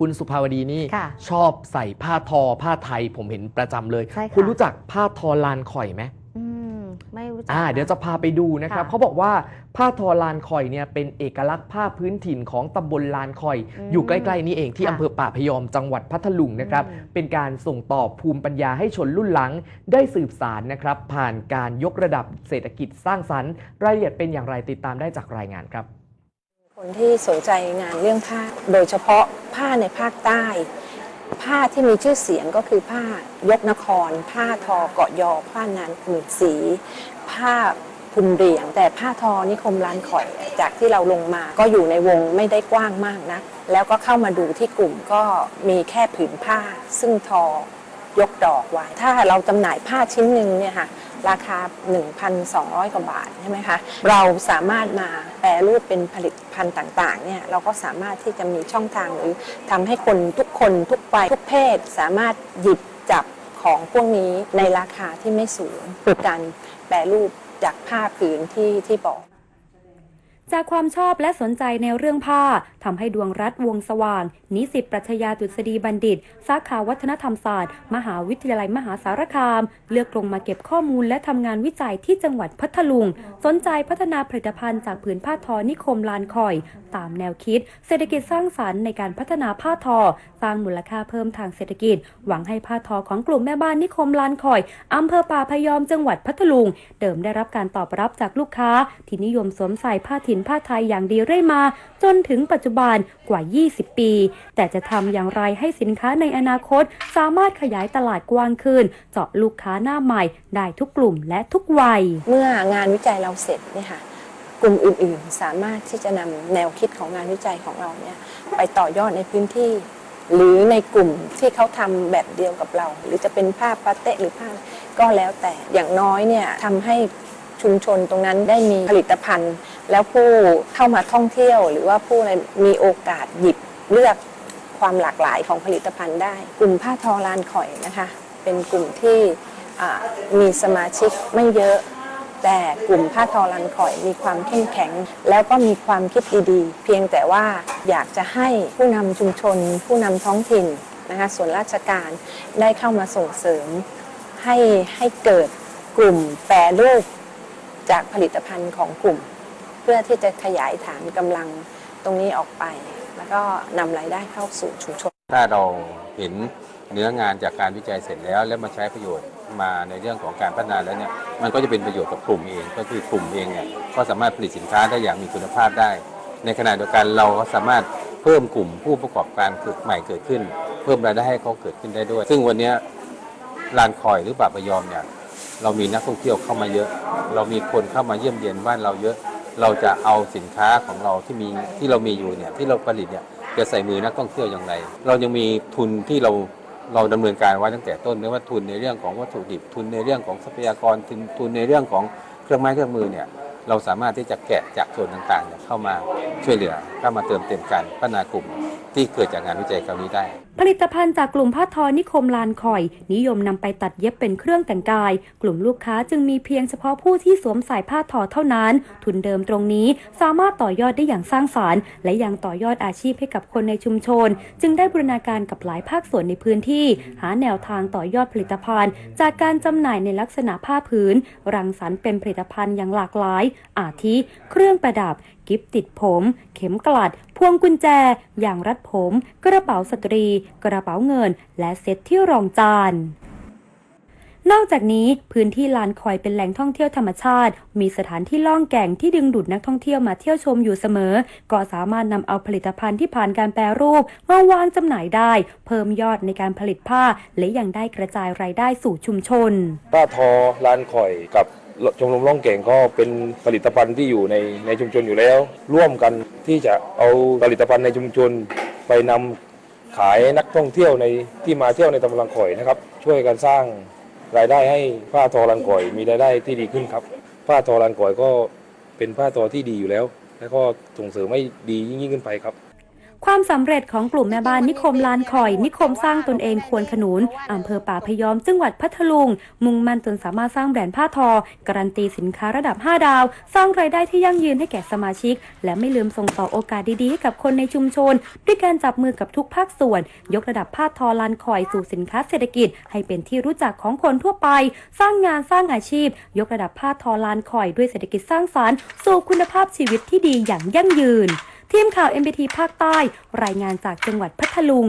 คุณสุภาวดีนี่ค่ะชอบใส่ผ้าทอผ้าไทยผมเห็นประจำเลย ใช่ค่ะ คุณรู้จักผ้าทอลานข่อยไหมอืมไม่รู้จัก อ่าเดี๋ยวจะพาไปดูนะครับค่ะเขาบอกว่าผ้าทอลานคอยเนี่ยเป็นเอกลักษณ์ผ้าพื้นถิ่นของตำบลลานคอย อืมอยู่ใกล้ๆนี่เองที่ค่ะอำเภอป่าพยอมจังหวัดพัทลุงนะครับอืม เป็นการส่งต่อภูมิปัญญาให้ชนรุ่นหลัง ได้สืบสารนะครับผ่านการยกระดับเศรษฐกิจสร้างสรรค์รายละเอียดเป็นอย่างไรติดตามได้จากรายงานครับ คนที่สนใจงานเรื่องผ้า โดยเฉพาะผ้าในภาคใต้ ผ้าที่มีชื่อเสียงก็คือผ้ายกนคร ผ้าทอเกาะยอ ผ้างานหมื่นสี ผ้าพุนเหรียง แต่ผ้าทอนิคมลานข่อย จากที่เราลงมาก็อยู่ในวงไม่ได้กว้างมากนะแล้วก็เข้ามาดูที่กลุ่มก็มีแค่ผืนผ้า ซึ่งทอยกดอกไว้ ถ้าเราจำหน่ายผ้าชิ้นหนึ่งเนี่ยค่ะราคา 1,200 กว่าบาทใช่ไหมคะ เราสามารถมาแปรรูปเป็นผลิต ภัณฑ์ต่างๆเนี่ยเราก็สามารถที่จะมีช่องทางหรือทำให้คนทุกคนทุกวัยทุกเพศสามารถหยิบจับของพวกนี้ในราคาที่ไม่สูงคือการแปรรูปจากผ้าผืนที่ที่บอก จากความชอบและสนใจในเรื่องผ้าทำให้ดวงรัฐวงสว่าง นิสิตปรัชญาดุษฎีบัณฑิต สาขาวัฒนธรรมศาสตร์ มหาวิทยาลัยมหาสารคาม เลือกลงมาเก็บข้อมูลและทำงานวิจัยที่จังหวัดพัทลุง สนใจพัฒนาผลิตภัณฑ์จากผืนผ้าทอนิคมลานคอย ตามแนวคิด เศรษฐกิจสร้างสรรค์ในการพัฒนาผ้าทอ สร้างมูลค่าเพิ่มทางเศรษฐกิจ หวังให้ผ้าทอของกลุ่มแม่บ้านนิคมลานคอยอำเภอป่าพยอมจังหวัดพัทลุง เดิมได้รับการตอบรับจากลูกค้าที่นิยมสวมใส่ผ้าถิ่นผ้าไทยอย่างดีเรื่อยมา จนถึงปัจจุบันกว่า 20 ปี แต่จะทำอย่างไรให้สินค้าในอนาคต สามารถขยายตลาดกว้างขึ้น เจาะลูกค้าหน้าใหม่ ได้ทุกกลุ่มและทุกวัย เมื่องานวิจัยเราเสร็จเนี่ยค่ะกลุ่มอื่นๆ สามารถที่จะนำแนวคิดของงานวิจัยของเราเนี่ยไปต่อยอดในพื้นที่ หรือในกลุ่มที่เขาทำแบบเดียวกับเรา หรือจะเป็นผ้าปาเตะหรือผ้าก็แล้วแต่อย่างน้อยเนี่ยทำให้ชุมชนตรงนั้นได้มีผลิตภัณฑ์ แล้วผู้เข้ามาท่องเที่ยว หรือว่าผู้อะไรมีโอกาสหยิบเลือกความหลากหลายของผลิตภัณฑ์ได้ กลุ่มผ้าทอลานข่อยนะคะ เป็นกลุ่มที่มีสมาชิกไม่เยอะ แต่กลุ่มผ้าทอรันข่อยมีความเข้มแข็ง แล้วก็มีความคิดดีๆ เพียงแต่ว่าอยากจะให้ผู้นำชุมชน ผู้นำท้องถิ่นนะคะส่วนราชการได้เข้ามาส่งเสริม ให้ให้เกิดกลุ่มแปรรูปจากผลิตภัณฑ์ของกลุ่ม พื่อที่จะขยายฐานกำลังตรงนี้ออกไป แล้วก็นำรายได้เข้าสู่ชุมชน ถ้าเราเห็นเนื้องานจากการวิจัยเสร็จแล้ว แล้วมาใช้ประโยชน์มาในเรื่องของการพัฒนาแล้วเนี่ยมันก็จะเป็นประโยชน์กับกลุ่มเองก็คือกลุ่มเองเนี่ยก็สามารถผลิตสินค้าได้อย่างมีคุณภาพได้ ในขณะเดียวกันเราก็สามารถเพิ่มกลุ่มผู้ประกอบการเกิดใหม่เกิดขึ้น เพิ่มรายได้ให้เขาเกิดขึ้นได้ด้วย ซึ่งวันนี้ลานคอยหรือป่าพยอมเนี่ยเรามีนักท่องเที่ยวเข้ามาเยอะ เรามีคนเข้ามาเยี่ยมเยียนบ้านเราเยอะ เราจะเอาสินค้าของเราที่มีที่เรามีอยู่เนี่ยที่เราผลิตเนี่ยจะใส่มือนักท่องเที่ยวอย่างไร เรายังมีทุนที่เราเราดำเนินการไว้ตั้งแต่ต้นไม่ว่าทุนในเรื่องของวัตถุดิบทุนในเรื่องของทรัพยากรทุนทุนในเรื่องของเครื่องไม้เครื่องมือเนี่ย เราสามารถที่จะแกะจากส่วนต่างๆ เข้ามาช่วยเหลือเข้ามาเติมเต็มกันพัฒนากลุ่มที่เกิดจากงานวิจัยครั้งนี้ได้ ผลิตภัณฑ์จากกลุ่มผ้าทอนิคมลานคอย นิยมนำไปตัดเย็บเป็นเครื่องแต่งกาย กลุ่มลูกค้าจึงมีเพียงเฉพาะผู้ที่สวมใส่ผ้าทอเท่านั้น ทุนเดิมตรงนี้สามารถต่อยอดได้อย่างสร้างสารรค์ และยังต่อยอดอาชีพให้กับคนในชุมชน จึงได้บูรณาการกับหลายภาคส่วนในพื้นที่ หาแนวทางต่อยอดผลิตภัณฑ์ จากการจำหน่ายในลักษณะผ้าผืนรังสรรค์เป็นผลิตภัณฑ์อย่างหลากหลายอาทิ เครื่องประดับ กิฟติดผม เข็มกลัด พวงกุญแจ อย่างรัดผม กระเป๋าสตรี กระเป๋าเงิน และเซ็ตที่รองจานนอกจากนี้พื้นที่ลานคอยเป็นแหล่งท่องเที่ยวธรรมชาติ มีสถานที่ล่องแก่งที่ดึงดูดนักท่องเที่ยวมาเที่ยวชมอยู่เสมอ ก็สามารถนำเอาผลิตภัณฑ์ที่ผ่านการแปรรูปมาวางจำหน่ายได้ เพิ่มยอดในการผลิตผ้า และยังได้กระจายรายได้สู่ชุมชนป้าทอลานข่อยกับ ชมรมล่องเก่งก็เป็นผลิตภัณฑ์ที่อยู่ในในชุมชนอยู่แล้ว ร่วมกันที่จะเอาผลิตภัณฑ์ในชุมชน ไปนำขายนักท่องเที่ยวในที่มาเที่ยวในตำบลลานข่อยนะครับ ช่วยกันสร้างรายได้ให้ผ้าทอลานข่อยมีรายได้ที่ดีขึ้นครับ ผ้าทอลานข่อยก็เป็นผ้าทอที่ดีอยู่แล้ว แล้วก็ส่งเสริมให้ดียิ่งขึ้นไปครับ ความสำเร็จของกลุ่มแม่บ้านนิคมลานคอย นิคมสร้างตนเองควรขนุนอำเภอป่าพยอมจังหวัดพัทลุง มุ่งมั่นจนสามารถสร้างแบรนด์ผ้าทอ การันตีสินค้าระดับ 5 ดาว สร้างรายได้ที่ยั่งยืนให้แก่สมาชิก และไม่ลืมส่งต่อโอกาสดีๆให้กับคนในชุมชน ด้วยการจับมือกับทุกภาคส่วน ยกระดับผ้าทอลานคอยสู่สินค้าเศรษฐกิจ ให้เป็นที่รู้จักของคนทั่วไป สร้างงานสร้างอาชีพ ยกระดับผ้าทอลานคอยด้วยเศรษฐกิจสร้างสรรค์สู่คุณภาพชีวิตที่ดีอย่างยั่งยืน ทีมข่าว MBT ภาคใต้ รายงานจากจังหวัดพัทลุง